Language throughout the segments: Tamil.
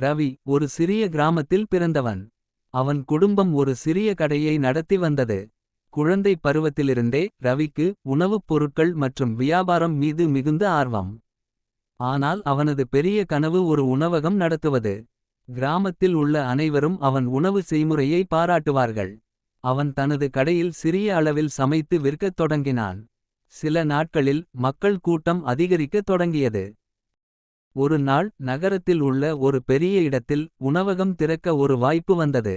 ரவி ஒரு சிறிய கிராமத்தில் பிறந்தவன். அவன் குடும்பம் ஒரு சிறிய கடையை நடத்தி வந்தது. குழந்தை பருவத்திலிருந்தே ரவிக்கு உணவுப் பொருட்கள் மற்றும் வியாபாரம் மீது மிகுந்த ஆர்வம். ஆனால் அவனது பெரிய கனவு ஒரு உணவகம் நடத்துவது. கிராமத்தில் உள்ள அனைவரும் அவன் உணவு செய்முறையை பாராட்டுவார்கள். அவன் தனது கடையில் சிறிய அளவில் சமைத்து விற்கத் தொடங்கினான். சில நாட்களில் மக்கள் கூட்டம் அதிகரிக்கத் தொடங்கியது. ஒரு நாள் நகரத்தில் உள்ள ஒரு பெரிய இடத்தில் உணவகம் திறக்க ஒரு வாய்ப்பு வந்தது.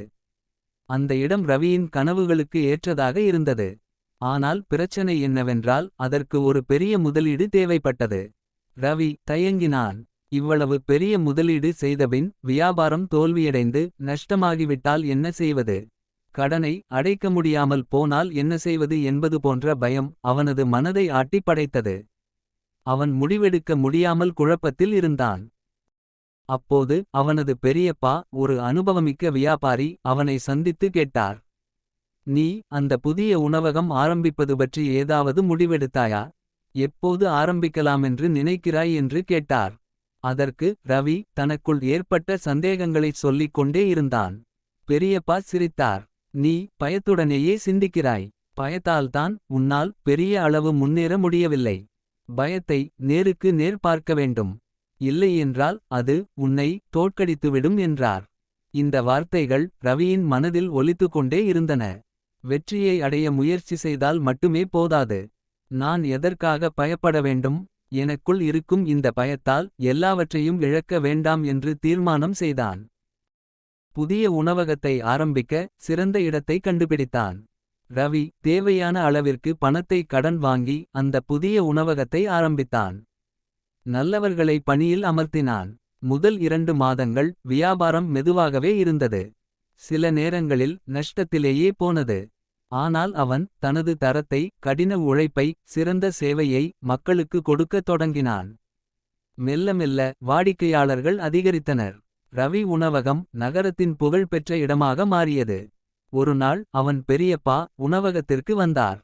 அந்த இடம் ரவியின் கனவுகளுக்கு ஏற்றதாக இருந்தது. ஆனால் பிரச்சனை என்னவென்றால் அதற்கு ஒரு பெரிய முதலீடு தேவைப்பட்டது. ரவி தயங்கினான் இவ்வளவு பெரிய முதலீடு செய்தபின் வியாபாரம் தோல்வியடைந்து நஷ்டமாகிவிட்டால் என்ன செய்வது. கடனை அடைக்க முடியாமல் போனால் என்ன செய்வது என்பது போன்ற பயம் அவனது மனதை ஆட்டி படைத்தது. அவன் முடிவெடுக்க முடியாமல் குழப்பத்தில் இருந்தான். அப்போது அவனது பெரியப்பா ஒரு அனுபவமிக்க வியாபாரி அவனை சந்தித்து கேட்டார். நீ அந்த புதிய உணவகம் ஆரம்பிப்பது பற்றி ஏதாவது முடிவெடுத்தாயா. எப்போது ஆரம்பிக்கலாமென்று நினைக்கிறாய் என்று கேட்டார். அதற்கு ரவி தனக்குள் ஏற்பட்ட சந்தேகங்களைச் சொல்லிக் கொண்டே இருந்தான். பெரியப்பா சிரித்தார் நீ பயத்துடனேயே சிந்திக்கிறாய். பயத்தால்தான் உன்னால் பெரிய அளவு முன்னேற முடியவில்லை. பயத்தை நேருக்கு நேர் பார்க்க வேண்டும். இல்லையென்றால் அது உன்னை தோற்கடித்துவிடும் என்றார். இந்த வார்த்தைகள் ரவியின் மனதில் ஒலித்துக்கொண்டே இருந்தன. வெற்றியை அடைய முயற்சி செய்தால் மட்டுமே போதாது. நான் எதற்காக பயப்பட வேண்டும். எனக்குள் இருக்கும் இந்த பயத்தால் எல்லாவற்றையும் இழக்க வேண்டாம் என்று தீர்மானம் செய்தான். புதிய உணவகத்தை ஆரம்பிக்க சிறந்த இடத்தை கண்டுபிடித்தான். ரவி தேவையான அளவிற்கு பணத்தை கடன் வாங்கி அந்த புதிய உணவகத்தை ஆரம்பித்தான். நல்லவர்களை பணியில் அமர்த்தினான். முதல் இரண்டு மாதங்கள் வியாபாரம் மெதுவாகவே இருந்தது. சில நேரங்களில் நஷ்டத்திலேயே போனது. ஆனால் அவன் தனது தரத்தை கடின உழைப்பை சிறந்த சேவையை மக்களுக்கு கொடுக்கத் தொடங்கினான். மெல்ல மெல்ல வாடிக்கையாளர்கள் அதிகரித்தனர். ரவி உணவகம் நகரத்தின் புகழ்பெற்ற இடமாக மாறியது. ஒருநாள் அவன் பெரியப்பா உணவகத்திற்கு வந்தார்.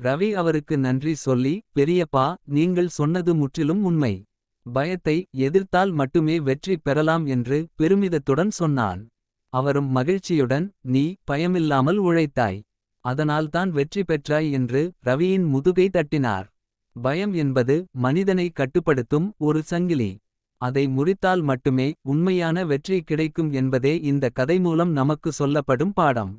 ரவி அவருக்கு நன்றி சொல்லி பெரியப்பா நீங்கள் சொன்னது முற்றிலும் உண்மை. பயத்தை எதிர்த்தால் மட்டுமே வெற்றி பெறலாம் என்று பெருமிதத்துடன் சொன்னான். அவரும் மகிழ்ச்சியுடன் நீ பயமில்லாமல் உழைத்தாய். அதனால்தான் வெற்றி பெற்றாய் என்று ரவியின் முதுகை தட்டினார். பயம் என்பது மனிதனை கட்டுப்படுத்தும் ஒரு சங்கிலி. அதை முறித்தால் மட்டுமே உண்மையான வெற்றி கிடைக்கும் என்பதே இந்த கதை மூலம் நமக்கு சொல்லப்படும் பாடம்.